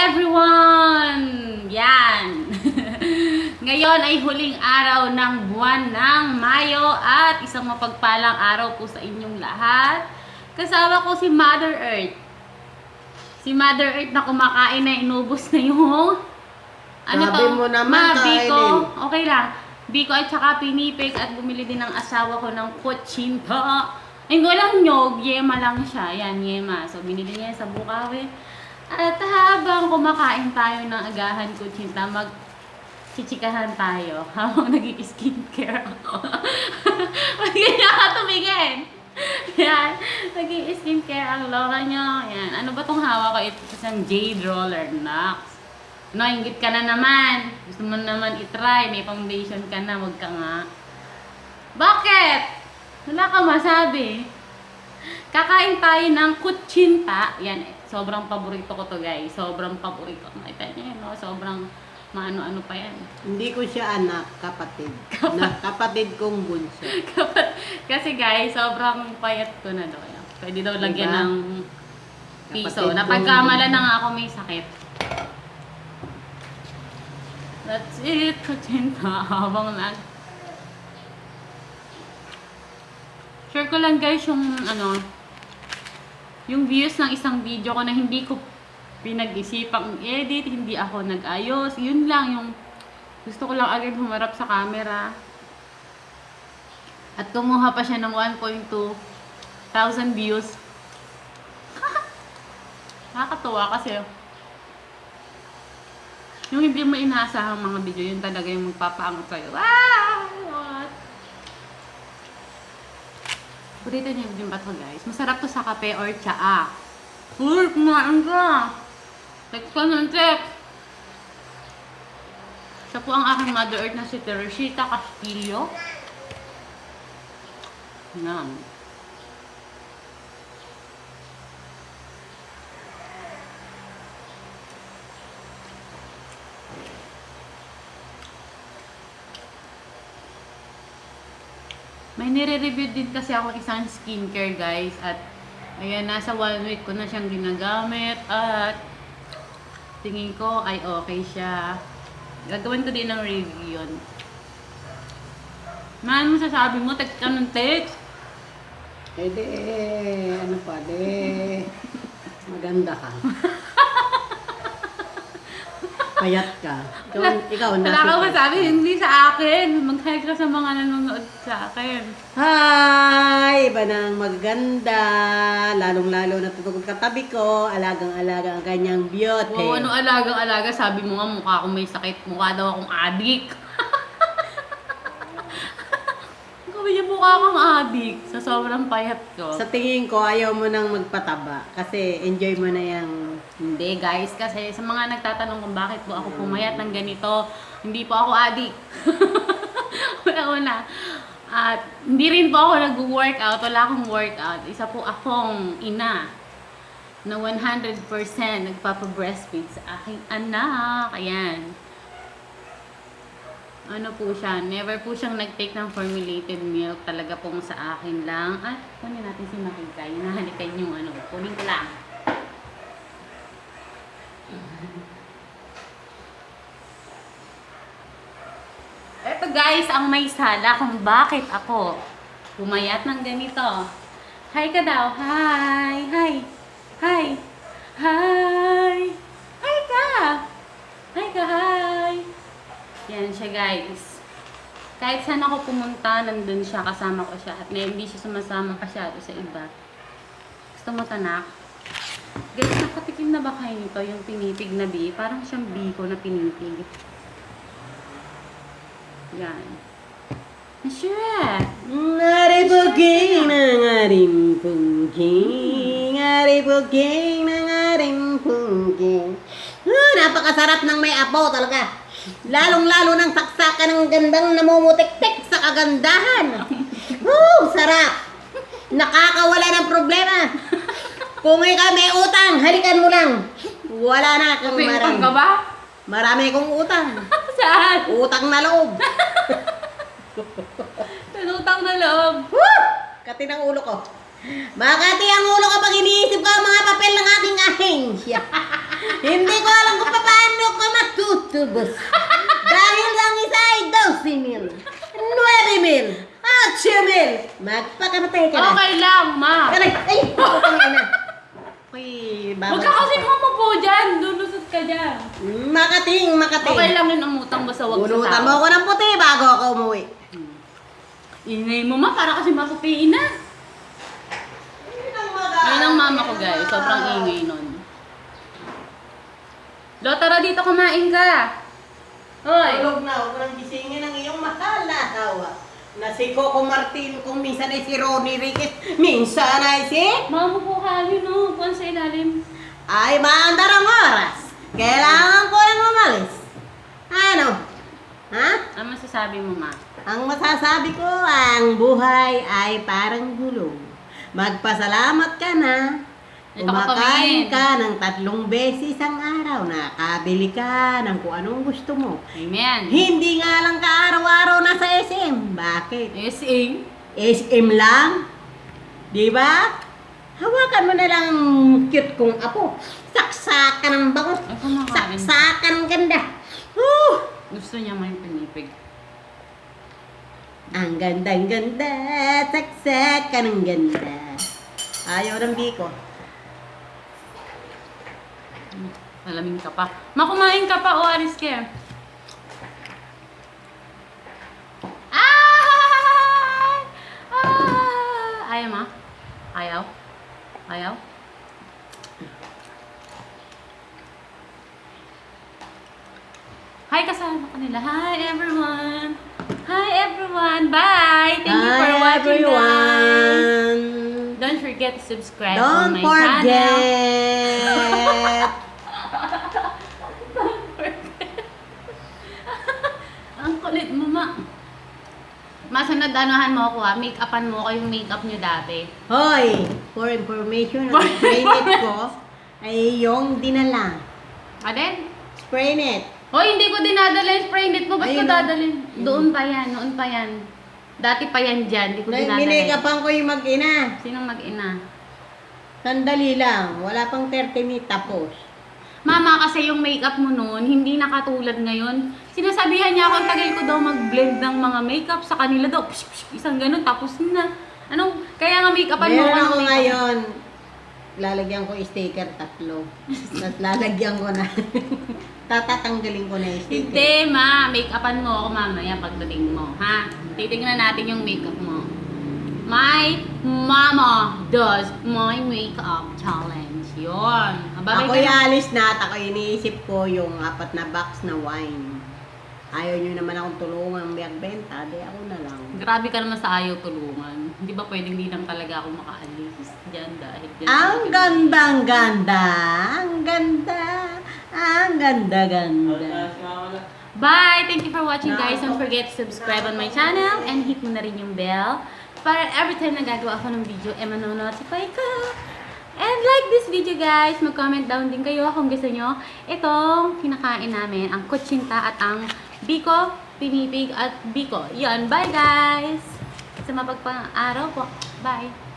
everyone! Yan! Ngayon ay huling araw ng buwan ng Mayo at isang mapagpalang araw po sa inyong lahat. Kasama ko si Mother Earth. Si Mother Earth na kumakain na inubos na yung... Ano Sabi to? mo naman, Ma, kainin. Biko. Okay lang. Biko at saka pinipig at bumili din ng asawa ko ng kutsinta. Ay, walang nyog. Yema lang siya. Yan, yema. So, binili niya sa Bukawi. At habang kumakain tayo ng agahan kutsinta, mag chichikahan tayo habang nag-skincare ako. Huwag ganyan ka tumingin. Yan. Nag-skincare ang lola niyo. Yan. Ano ba tong hawak ko? Ito isang jade roller. Nox. No, ingit ka na naman. Gusto mo naman itry. May foundation ka na. Huwag ka nga. Bakit? Wala ka masabi. Kakain tayo ng kutsinta. Yan, sobrang paborito ko to guys. Sobrang paborito. Nakita niyo yun, no? Sobrang maano-ano pa yan. Hindi ko siya anak, kapatid. Na, kapatid kong bunso. Kapat- Kasi guys, sobrang payat ko na. Yan. Pwede daw lagyan Diba? ng piso. Kapatid Napagkamala na nga ako may sakit. That's it, kutsinta. Habang nag... Share ko lang guys yung ano, yung views ng isang video ko na hindi ko pinag-isipang edit, hindi ako nag-ayos. Yun lang yung gusto ko lang agad humarap sa camera. At kumuha pa siya ng 1.2 thousand views. Nakakatuwa kasi yung hindi mo inaasahang mga video, yun talaga yung magpapaangot sa'yo. Wow! Purito niyo din ba to guys? Masarap to sa kape or tsaa. Uy, kumain ka! Text ka ng text! Siya po ang aking Mother Earth na si Teresita Castillo. Yan. May nire-review din kasi ako isang skincare guys at ayan nasa one week ko na siyang ginagamit at tingin ko ay okay siya. Gagawin ko din ng review yun. Man, masasabi mo, text ka ng text. Eh di, ano pa, di, maganda ka. Payat ka. Ikaw, ikaw Wala ka masabi, hindi sa akin. Mag-hi ka sa mga nanonood sa akin. Hi! Iba ng maganda. Lalong-lalo na tutugod katabi ko. Alagang-alaga ang kanyang beauty. Wow, ano alagang-alaga, sabi mo nga mukha akong may sakit. Mukha daw akong adik. Sabi niya mukha akong adik sa sobrang payat ko. Sa tingin ko, ayaw mo nang magpataba. Kasi enjoy mo na yung... Hindi guys, kasi sa mga nagtatanong kung bakit po ako pumayat ng ganito, hindi po ako adik. Una-una. At hindi rin po ako nag-workout, wala akong workout. Isa po akong ina na 100% nagpapa-breastfeed sa aking anak. Ayan. Ano po siya, never po siyang nag-take ng formulated milk. Talaga pong sa akin lang. At kunin natin si Makikay. Nahalikan yung ano, kunin ko lang. Ito guys, ang may sala kung bakit ako pumayat ng ganito. Hi ka daw. Hi. Hi. Hi. Hi. Hi ka. Hi ka. Hi. Yan siya guys. Kahit saan ako pumunta, nandun siya, kasama ko siya. At ngayon hindi siya sumasama masyado sa iba. Gusto mo tanak? Guys, nakatikim na ba kayo nito? Yung pinipig na bi? Parang siyang biko na pinipig. Yan. Sure. Ngari buging ng aring pungging. Ngari buging ng aring pungging. Ah, napakasarap ng may apo talaga. Lalong-lalo ng saksakan ng gandang namumutik-tik sa kagandahan. Woo, sarap. Nakakawala ng problema. Kung ikaw may utang, halikan mo lang. Wala na May utang marami. ka ba? Marami akong utang. Saan? Utang na loob. Tanutang na loob. Woo! Kati ng ulo ko. Makati ang ulo ko pag iniisip ko ang mga papel ng aking ahensya. Hindi ko alam ubos. Dahil ang isa ay 12 mil, 9 mil, 8 mil. Magpakamatay ka na. Okay lang, ma. Aray, ay, putang ina. Uy, Huwag ka kasi humupo dyan. Lulusot ka dyan. Makating, makating. Okay lang yun ang utang basta wag sa Bunutan tao. mo ako ng puti bago ako umuwi. Ingay mo ma, para kasi mapupiin na. Ngayon ang mama ko guys, sobrang ingay nun. Lo, tara dito kumain ka. Hoy! Tulog na, huwag nang gisingin ang iyong mahal na asawa. Na si Coco Martin, kung minsan ay si Ronnie Riquez, minsan ay si... Mama po ka, yun o, kuwan sa ilalim. Ay, maandar ang oras. Kailangan ko lang umalis. Ano? Ha? Ano masasabi mo ma? Ang masasabi ko, ang buhay ay parang gulong. Magpasalamat ka na. Kumakain ka ng tatlong beses ang araw. Nakabili ka ng kung anong gusto mo. Amen. Hindi nga lang ka araw-araw nasa SM. Bakit? Ising. SM lang? Di ba? Hawakan mo na lang ang cute kong apo. Saksakan ng bango. Ay, kumakain. Saksakan ng ganda. Uh! Gusto niya may pinipig. Ang ganda, ang ganda. Saksakan ng ganda. Ayaw ng biko. Alamin ka pa. Makumain ka pa o aris ka. Ah! Ah! Ayaw ma? Ayaw? Ayaw? Hi kasama ka nila. Hi everyone! Hi everyone! Bye! Thank you for Hi, watching guys! everyone. Don't forget to subscribe on Don't my channel. forget. Ang kulit mo, ma. Masunod anuhan mo ako ha. Make-upan mo ko yung make-up nyo dati. Hoy, for information, ang spray net ko ay yung dinala. Aden? Spray net. Hoy, hindi ko dinadala yung spray net mo. Ba't ko Ayun, dadalhin? Doon pa yan. Noon pa yan. Dati pa yan dyan. Hindi ko dinadala. Minikapan ko yung mag-ina. Sinong mag-ina? Sandali lang. Wala pang 30 minutes tapos. Mama, kasi yung makeup mo noon, hindi nakatulad ngayon. Sinasabihan niya ako, tagal ko daw mag-blend ng mga makeup sa kanila daw. Psh, psh, isang ganun, tapos na. Anong, kaya nga makeupan mo Meron ako ngayon. Lalagyan ko sticker tatlo. Tapos lalagyan ko na. Tatatanggalin ko na yung sticker. Hindi, ma. Make-upan mo ako mamaya pagdating mo, ha? Titingnan natin yung makeup mo. My mama does my makeup challenge. Yun. Ababay Ako ka na. alis na at ako iniisip ko yung apat na box na wine. Ayaw nyo naman akong tulungan magbenta, di ako na lang. Grabe ka naman sa ayaw tulungan. Hindi ba pwedeng di lang talaga ako makaalis dyan dahil dyan. Ang ganda, ang ganda, ang ganda, ang ganda, ganda. Bye! Thank you for watching guys. Don't forget to subscribe on my channel and hit mo na rin yung bell para every time na gagawa ako ng video, eh manonotify ka. And like this video guys, mag-comment down din kayo kung gusto nyo itong kinakain namin, ang kutsinta at ang biko, pinipig at biko. Yan, bye guys! Sa mapagpang araw po. Bye!